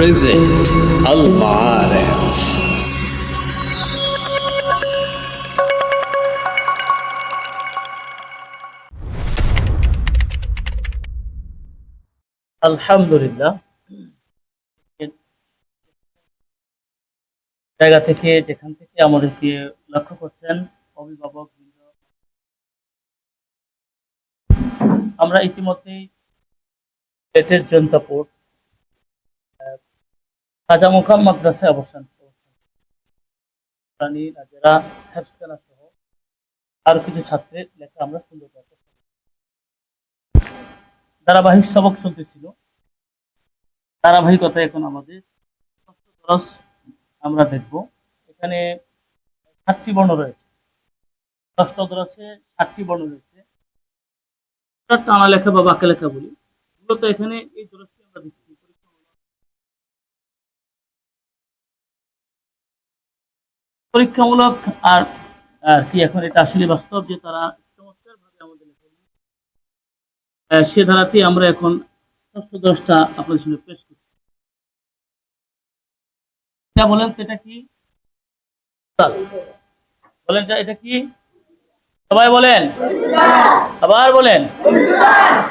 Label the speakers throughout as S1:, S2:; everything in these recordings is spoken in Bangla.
S1: present Al-Ma'arif.
S2: আলহামদুলিল্লাহ জায়গা থেকে যেখান থেকে আমাদেরকে লক্ষ্য করছেন অভিভাবক আমরা ইতিমধ্যেই পেটের জনতাপুর আহ, খাজা মুকাম মাদ্রাসায় অবস্থান অবস্থান প্রাণী যারা সহ আরও কিছু ছাত্রের লেখা আমরা সুন্দর ধারাবাহিক সবক চলতেছিল। ধারাবাহিকতা এখন আমাদের ষষ্ঠ আমরা দেখব। এখানে সাতটি বর্ণ রয়েছে। ষষ্ঠ দরসে সাতটি বর্ণ রয়েছে। টানা লেখা বা বাঁকা লেখা বলি। মূলত এখানে এই দরসটি পরীক্ষামূলক আর আর কি এখন এটা আসলে বাস্তব যে তারা চমৎকার ভাবে আমাদের সে ধারাতে আমরা এখন ষষ্ঠ দশটা আপনাদের সামনে পেশ করছি। এটা বলেন এটা কি। বলেন এটা- কি? সবাই বলেন? আবার বলেন?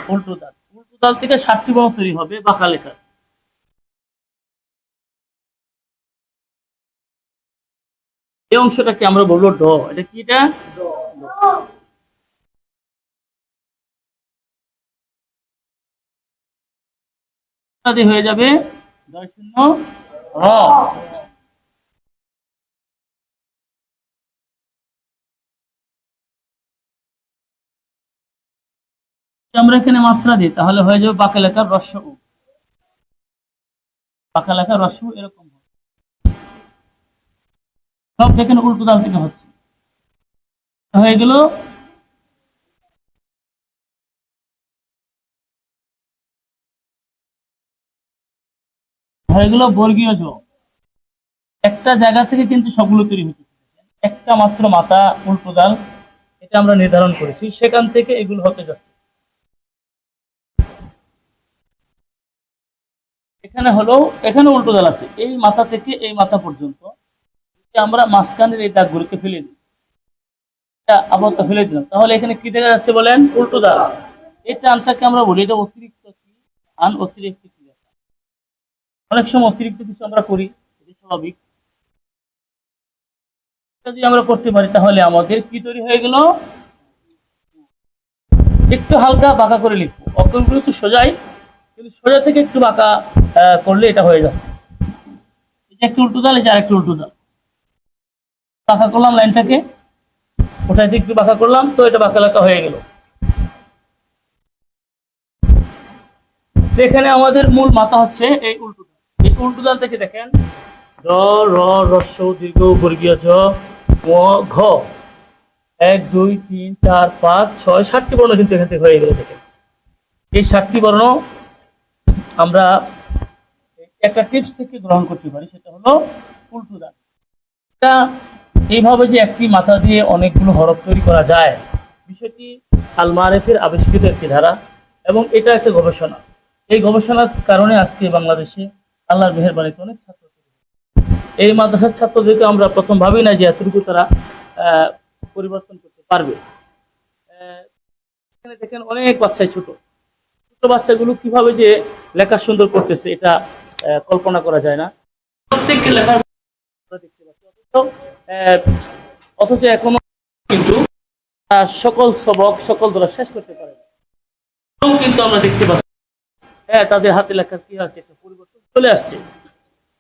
S2: উল্টো দাল উল্টো দাল থেকে ষাটটি বর্ণ তৈরি হবে বাঁকা লেখা। এই অংশটাকে আমরা বলব ড? এটা কি এটা? হয়ে যাবে আমরা এখানে মাত্রা দিই, তাহলে হয়ে যাবে বাঁকা লেখার রস্য। বাঁকা লেখার রস্য এরকম হবে। সব দেখেন উল্টো দাল থেকে হচ্ছে। হয়ে গেল। হয়ে গেল বর্গীয় জ। একটা জায়গা থেকে কিন্তু সবগুলো তৈরি হতেছে একটা মাত্র মাথা, উল্টো দাল, এটা আমরা নির্ধারণ করেছি। সেখান থেকে এগুলো হতে যাচ্ছে। এখানে হলো, এখানে উল্টো দাল আছে। এই মাথা থেকে এই মাথা পর্যন্ত। আমরা মাঝখানের এই দাগগুলোকে ফেলে দিই। এটা আপাতত ফেলে দিলাম। তাহলে এখানে কি দেখা যাচ্ছে বলেন? উল্টো দাল এই টানটাকে আমরা বলি, এটা অতিরিক্ত কি? আন অতিরিক্ত অনেক সময় অতিরিক্ত কিছু আমরা করি এটি স্বাভাবিক। এটা যদি আমরা করতে পারি, তাহলে আমাদের কি তৈরি হয়ে গেল? একটু হালকা বাঁকা করে লিখব। অক্ষরগুলো তো সোজাই, কিন্তু সোজা থেকে একটু বাঁকা করলে এটা হয়ে যাচ্ছে। এটা একটু উল্টো দাল যে আরেকটু উল্টো দাল বাঁকা করলাম লাইনটাকে ওটাতে একটু বাঁকা করলাম, তো এটা বাঁকা লেখা হয়ে গেল। এখানে আমাদের মূল মাথা হচ্ছে এই উল্টো এই উল্টো দাল থেকে দেখেন। র র রস্য দীর্ঘ বর্গীয় জ ঘ। এক, দুই, তিন, চার, পাঁচ, ছয়, সাতটি বর্ণ কিন্তু এখান থেকে হয়ে গেল দেখেন। এই সাতটি বর্ণ আমরা একটা টিপস থেকে গ্রহণ করতে পারি, সেটা হলো উল্টো দাগ এটা এইভাবে যে একটি মাথা দিয়ে অনেকগুলো হরফ তৈরি করা যায়, বিষয়টি আল মারেফের আবিষ্কৃত একটি ধারা এবং এটা একটা গবেষণা। এই গবেষণার কারণে আজকে বাংলাদেশে আল্লাহর মেহরবানিতে অনেক ছাত্র এই মাদ্রাসার ছাত্রদেরকে আমরা প্রথম ভাবি না যে এতটুকু তারা পরিবর্তন করতে পারবে। এখানে দেখেন অনেক বাচ্চাই ছোট। ছোট বাচ্চাগুলো কীভাবে যে লেখা সুন্দর করতেছে, এটা কল্পনা করা যায় না। প্রত্যেককে লেখার অথচ এখনও কিন্তু সকল সবক, সকল দ্বারা শেষ করতে পারে কিন্তু আমরা দেখতে পাচ্ছি। হ্যাঁ তাদের হাতে লেখার কি আছে? একটা পরিবর্তন চলে আসছে।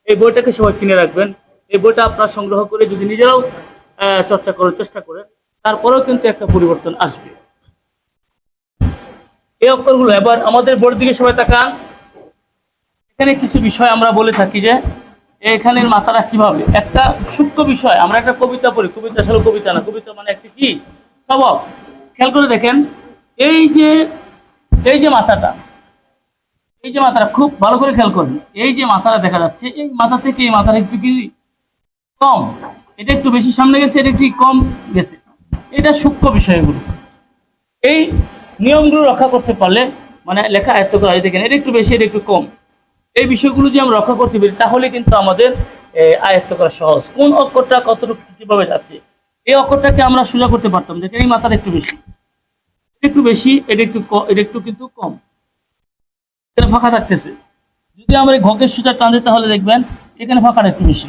S2: এই বইটাকে সবাই চিনে রাখবেন। এই বইটা আপনারা সংগ্রহ করে যদি নিজেরাও চর্চা করার চেষ্টা করেন, তারপরেও কিন্তু একটা পরিবর্তন আসবে। এই অক্ষরগুলো এবার আমাদের বোর্ড দিকে সবাই তাকান। এখানে কিছু বিষয় আমরা বলে থাকি যে এখানের মাথাটা কীভাবে? একটা সূক্ষ্ম বিষয়, আমরা একটা কবিতা পড়ি, কবিতা আসলে কবিতা না, কবিতা মানে একটা কি? স্বভাব খেয়াল করে দেখেন, এই যে এই যে মাথাটা, এই যে মাথাটা, খুব ভালো করে খেয়াল করবেন এই যে মাথাটা দেখা যাচ্ছে, এই মাথা থেকে এই মাথাটা একটু কি? কম। এটা একটু বেশি সামনে গেছে, এটা একটু কম গেছে। এটা সূক্ষ্ম বিষয়গুলো। এই নিয়মগুলো রক্ষা করতে পারলে মানে লেখা আয়ত্ত করা দেখেন, এটা একটু বেশি, এটা একটু কম। এই বিষয়গুলো যদি আমরা রক্ষা করতে পারি, তাহলে কিন্তু আমাদের আয়ত্ত করা সহজ। কোন অক্ষরটা কতটুকু কীভাবে যাচ্ছে? এই অক্ষরটাকে আমরা সোজা করতে পারতাম, দেখেন এই মাথাটা একটু বেশি। একটু বেশি, এটা একটু এটা একটু কিন্তু কম। এখানে ফাঁকা থাকতেছে। যদি আমরা এই ঘকের সোজা টান দিই, তাহলে দেখবেন এখানে ফাঁকাটা একটু বেশি।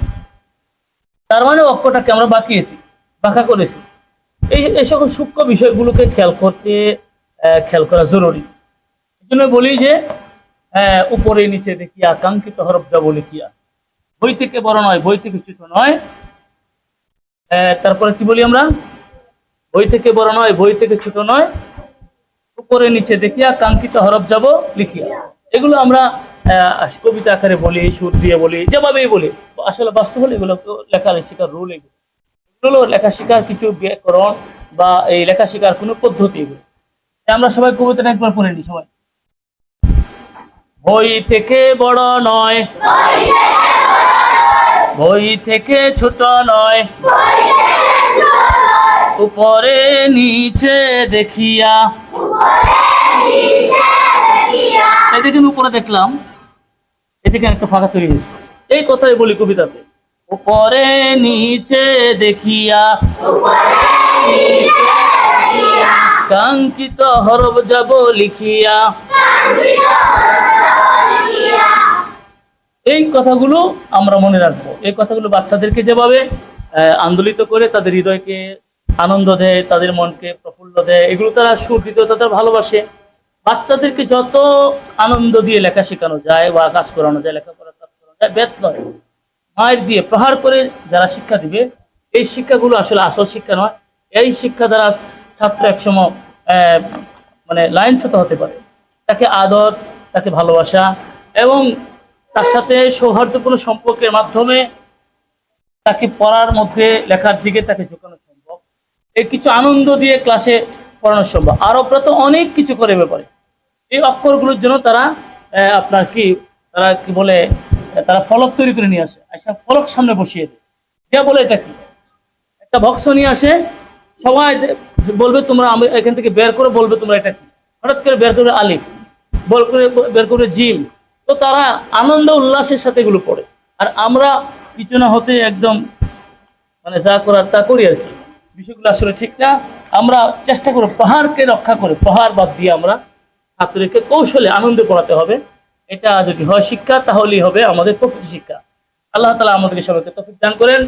S2: তার মানে অক্ষরটাকে আমরা বাঁকিয়েছি, বাঁকা করেছি। এই এই সকল সূক্ষ্ম বিষয়গুলোকে খেয়াল করতে খেয়াল করা জরুরি। এই জন্য বলি যে উপরে নিচে দেখিয়া কাঙ্ক্ষিত হরফ যাব লিখিয়া বই থেকে বড় নয়, বই থেকে ছোট নয়। তারপরে কি বলি আমরা? বই থেকে বড় নয়, বই থেকে ছোট নয়। উপরে নিচে দেখিয়া কাঙ্ক্ষিত হরফ যাব লিখিয়া এগুলো আমরা কবিতা আকারে বলি, সুর দিয়ে বলি, যেভাবেই বলি। আসলে বাস্তব হলে এগুলো লেখা শেখার রুল এগুলো। এগুলো লেখা শেখার কিছু ব্যাকরণ বা এই লেখা শেখার কোনো পদ্ধতি এগুলো। আমরা সবাই কবিতাটা একবার পড়ে নিই, সবাই। বই থেকে বড় নয়। বই থেকে ছোট নয়। উপরে নিচে দেখিয়া। এদিকে দেখেন উপরে দেখলাম। এদিকে একটা ফাঁকা তৈরি হয়েছে। এই কথাই বলি কবিতাতে। উপরে নিচে দেখিয়া। কাঙ্ক্ষিত হরব যাব লিখিয়া। এই কথাগুলো আমরা মনে রাখব। এই কথাগুলো বাচ্চাদেরকে যেভাবে আন্দোলিত করে তাদের হৃদয়কে আনন্দ দেয়, তাদের মনকে প্রফুল্ল দেয়, এগুলো তারা সুর দিতে তাদের ভালোবাসে। বাচ্চাদেরকে যত আনন্দ দিয়ে লেখা শেখানো যায় বা কাজ করানো যায়, লেখাপড়ার কাজ করানো যায় বেত নয়। মায়ের দিয়ে প্রহার করে যারা শিক্ষা দিবে, এই শিক্ষাগুলো আসলে আসল শিক্ষা নয়। এই শিক্ষা দ্বারা ছাত্র একসময় মানে লাইনচ্যুত হতে পারে। তাকে আদর, তাকে ভালোবাসা এবং তার সাথে সৌহার্দ্যপূর্ণ সম্পর্কের মাধ্যমে তাকে পড়ার মধ্যে লেখার দিকে তাকে ঝুঁকানো সম্ভব। এই কিছু আনন্দ দিয়ে ক্লাসে পড়ানো সম্ভব। আরবরা তো অনেক কিছু করে ব্যাপারে। এই অক্ষরগুলোর জন্য তারা আপনার কি, তারা কি বলে তারা ফলক তৈরি করে নিয়ে আসে। আচ্ছা ফলক সামনে বসিয়ে দেয়। দিয়া বলে এটা কি? একটা বক্স নিয়ে আসে। সবাই বলবে তোমরা, আমি এখান থেকে বের করে, বলবে তোমরা এটা কি? হঠাৎ করে বের করবে আলিফ। বল করে, বের করবে জিম। তো তারা আনন্দ উল্লাসের সাথে এগুলো পড়ে। আর আমরা কিছু না হতে একদম মানে যা করার তা করি আর কি। বিষয়গুলো আসলে ঠিক না। আমরা চেষ্টা করব পাহাড়কে রক্ষা করে পাহাড় বাদ দিয়ে আমরা ছাত্রীকে কৌশলে আনন্দে পড়াতে হবে। এটা যদি হয় শিক্ষা, তাহলেই হবে আমাদের প্রকৃত শিক্ষা। আল্লাহ তালা আমাদেরকে সবাইকে তফিক দান করেন।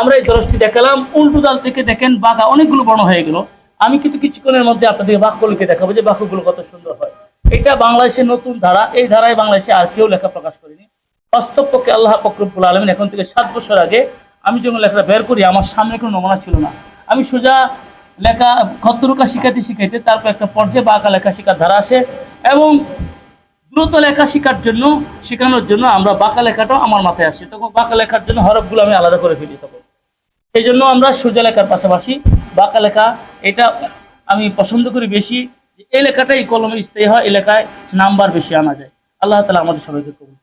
S2: আমরা এই দরজটি দেখালাম। উল্টো দাল থেকে দেখেন বাঘা অনেকগুলো বর্ণ হয়ে গেল। আমি কিন্তু কিছুক্ষণের মধ্যে আপনাদের বাক্যগুলোকে দেখাবো যে বাক্যগুলো কত সুন্দর হয়। এটা বাংলাদেশের নতুন ধারা। এই ধারায় বাংলাদেশে আর কেউ লেখা প্রকাশ করেনি। বাস্তব পক্ষে আল্লাহ ফকরবুল আলমিন এখন থেকে সাত বছর আগে আমি যখন লেখাটা বের করি, আমার সামনে কোনো নমুনা ছিল না। আমি সোজা লেখা খত্তরুকা শিখাইতে শিখাইতে তারপর একটা পর্যায়ে বাঁকা লেখা শেখার ধারা আসে এবং দ্রুত লেখা শেখার জন্য, শেখানোর জন্য আমরা বাঁকা লেখাটাও আমার মাথায় আসে তখন বাঁকা লেখার জন্য হরফগুলো আমি আলাদা করে ফেলি তখন। সেই জন্য আমরা সোজা লেখার পাশাপাশি বাঁকা লেখা, এটা আমি পছন্দ করি বেশি। লেখাটাই কলমে স্থায়ী হয় এলাকায় নাম্বার বেশি আনা যায় আল্লাহ তালা আমাদের সবাইকে কবুল।